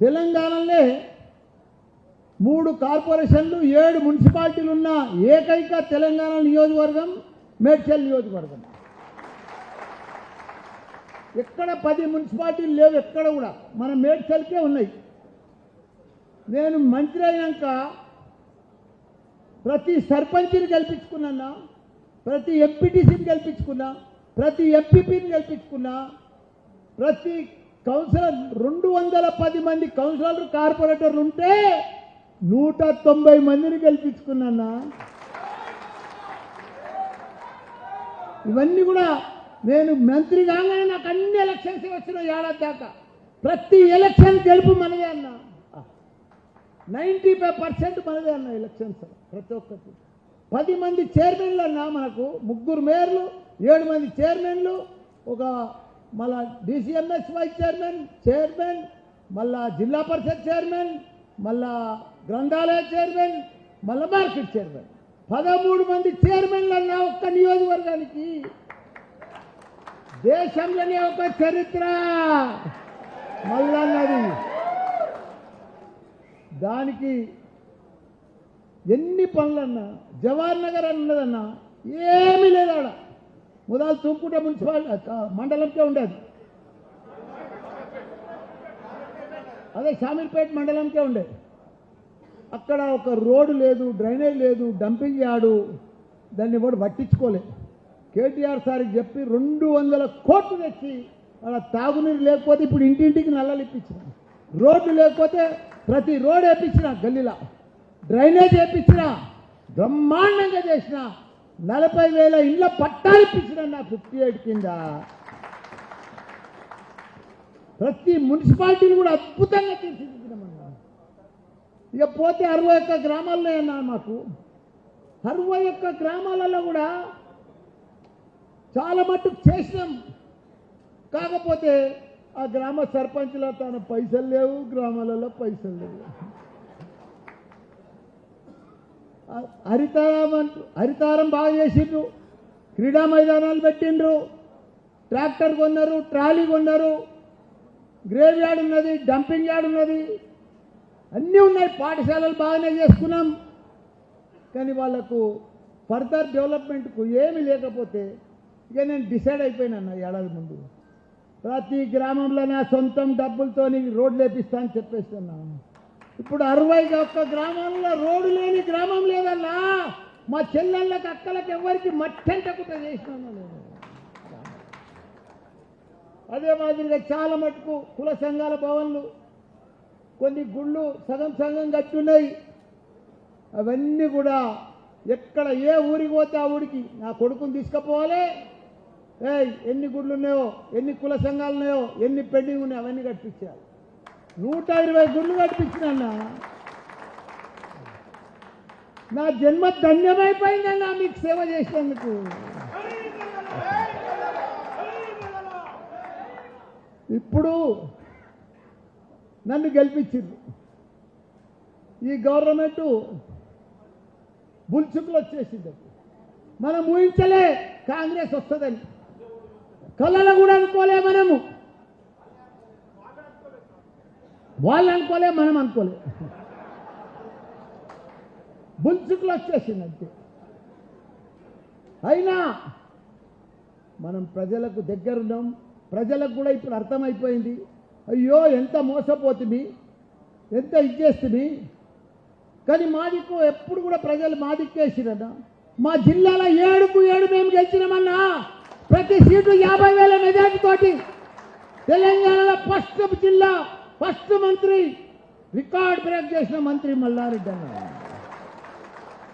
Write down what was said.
తెలంగాణలో మూడు కార్పొరేషన్లు ఏడు మున్సిపాలిటీలు ఉన్న ఏకైక తెలంగాణ నియోజకవర్గం మేడ్చల్ నియోజకవర్గం. ఎక్కడ పది మున్సిపాలిటీలు లేవు ఎక్కడ కూడా. మన మేడ్చల్కే ఉన్నాయి. నేను మంత్రి అయినాక ప్రతి సర్పంచ్ని గెలిపించుకున్నా ప్రతి ఎంపీటీసీని గెలిపించుకున్నా ప్రతి ఎంపీపీని గెలిపించుకున్నా ప్రతి కౌన్సిలర్ రెండు వందల పది మంది కౌన్సిలర్లు కార్పొరేటర్లు ఉంటే నూట తొంభై మందిని గెలిపించుకున్నా ఇవన్నీ కూడా నేను మంత్రి కాగానే నాకు అన్ని ఎలక్షన్స్ వచ్చిన ఏడాది దాకా. ప్రతి ఎలక్షన్ గెలుపు మనదే అన్న. నైంటీ ఫైవ్ పర్సెంట్ మనదే అన్న ఎలక్షన్స్. ప్రతి ఒక్కటి. పది మంది చైర్మన్లు అన్నా మనకు ముగ్గురు మేయర్లు ఏడు మంది చైర్మన్లు ఒక మళ్ళా డిసిఎంఎస్ వైస్ చైర్మన్ చైర్మన్ మళ్ళా జిల్లా పరిషత్ చైర్మన్ మళ్ళా గ్రంథాలయ చైర్మన్ మళ్ళా మార్కెట్ చైర్మన్ పదమూడు మంది చైర్మన్లు అన్న ఒక్క నియోజకవర్గానికి దేశంలోనే ఒక చరిత్ర మళ్ళన్నది దానికి ఎన్ని పనులన్నా జవహర్ నగర్ అని ఏమీ లేదు ఆడ. ముదాలు తూపుకుంటే మున్సిపాలిటీ మండలంకే ఉండేది. అదే షామీర్పేట మండలంకే ఉండేది. అక్కడ ఒక రోడ్డు లేదు డ్రైనేజ్ లేదు డంపింగ్ యార్డు దాన్ని ఎవడు పట్టించుకోలేదు కేటీఆర్ సార్కి చెప్పి రెండు వందల కోట్లు తెచ్చి అలా తాగునీరు లేకపోతే ఇప్పుడు ఇంటింటికి నల్లలు ఇప్పించిన. రోడ్లు లేకపోతే ప్రతి రోడ్ వేపించిన గల్లీలా. డ్రైనేజ్ వేపించిన బ్రహ్మాండంగా చేసిన. నలభై వేల ఇళ్ళ పట్టాలు ఇప్పించిన నా ఫిఫ్టీ ఎయిట్ కింద. ప్రతి మున్సిపాలిటీని కూడా అద్భుతంగా తీర్చిదిద్దినామన్నా ఇక పోతే అరవై ఒక్క గ్రామాల్లో అన్నా మాకు. అరవై ఒక్క గ్రామాలలో కూడా చాలా మట్టుకు చేసినాం. కాకపోతే ఆ గ్రామ సర్పంచ్లో తన పైసలు లేవు గ్రామాలలో పైసలు లేవు. హరితారం హరితారం బాగా చేసిండ్రు. క్రీడా మైదానాలు పెట్టిండ్రు. ట్రాక్టర్ కొన్నారు ట్రాలీ కొన్నారు. గ్రేవ్ యార్డ్ ఉన్నది డంపింగ్ యార్డ్ ఉన్నది. అన్నీ ఉన్నాయి పాఠశాలలు బాగానే చేసుకున్నాం. కానీ వాళ్ళకు ఫర్దర్ డెవలప్మెంట్కు ఏమీ లేకపోతే ఇక నేను డిసైడ్ అయిపోయినా ఏడాది ముందు. ప్రతి గ్రామంలో నా సొంతం డబ్బులతో రోడ్లు వేపిస్తా అని చెప్పేస్తున్నాను ఇప్పుడు అరవై ఒక్క గ్రామంలో రోడ్డు లేని గ్రామం లేదన్నా మా చెల్లెళ్ళకి అక్కలకి ఎవరికి మట్టంటకుండా చేసినాను నేను అదే మాదిరిగా చాలా మటుకు కుల సంఘాల భవన్లు కొన్ని గుళ్ళు సగం సగం కట్టున్నాయి అవన్నీ కూడా ఎక్కడ ఏ ఊరికి పోతే ఆ ఊరికి నా కొడుకుని తీసుకుపోవాలి. ఏయ్ ఎన్ని గుళ్ళు ఉన్నాయో ఎన్ని కుల సంఘాలు ఉన్నాయో ఎన్ని పెండింగ్ ఉన్నాయో అవన్నీ కట్టించాలి నూట ఇరవై గుళ్ళు కట్టించినన్న నా జన్మ ధన్యమైపోయిందన్న మీకు సేవ చేసినందుకు. ఇప్పుడు నన్ను గెలిపించింది. ఈ గవర్నమెంట్ బుల్చుకులు వచ్చేసింది. మనం ఊహించలే కాంగ్రెస్ వస్తుందని. కళ్ళలో కూడా అనుకోలే మనము. వాళ్ళు అనుకోలే మనం అనుకోలే. బుల్చుకులు వచ్చేసింది అంతే. అయినా మనం ప్రజలకు దగ్గరున్నాం. ప్రజలకు కూడా ఇప్పుడు అర్థమైపోయింది. అయ్యో ఎంత మోసపోతుంది ఎంత ఇచ్చేస్తుంది కానీ మా దిక్కు ఎప్పుడు కూడా ప్రజలు మా మా జిల్లాలో ఏడుకు ఏడు మేము గెలిచినామన్నా ప్రతి సీటు యాభై వేల మెజార్టీ తోటి తెలంగాణలో ఫస్ట్ జిల్లా ఫస్ట్ మంత్రి రికార్డ్ బ్రేక్ చేసిన మంత్రి మల్లారెడ్డి అన్న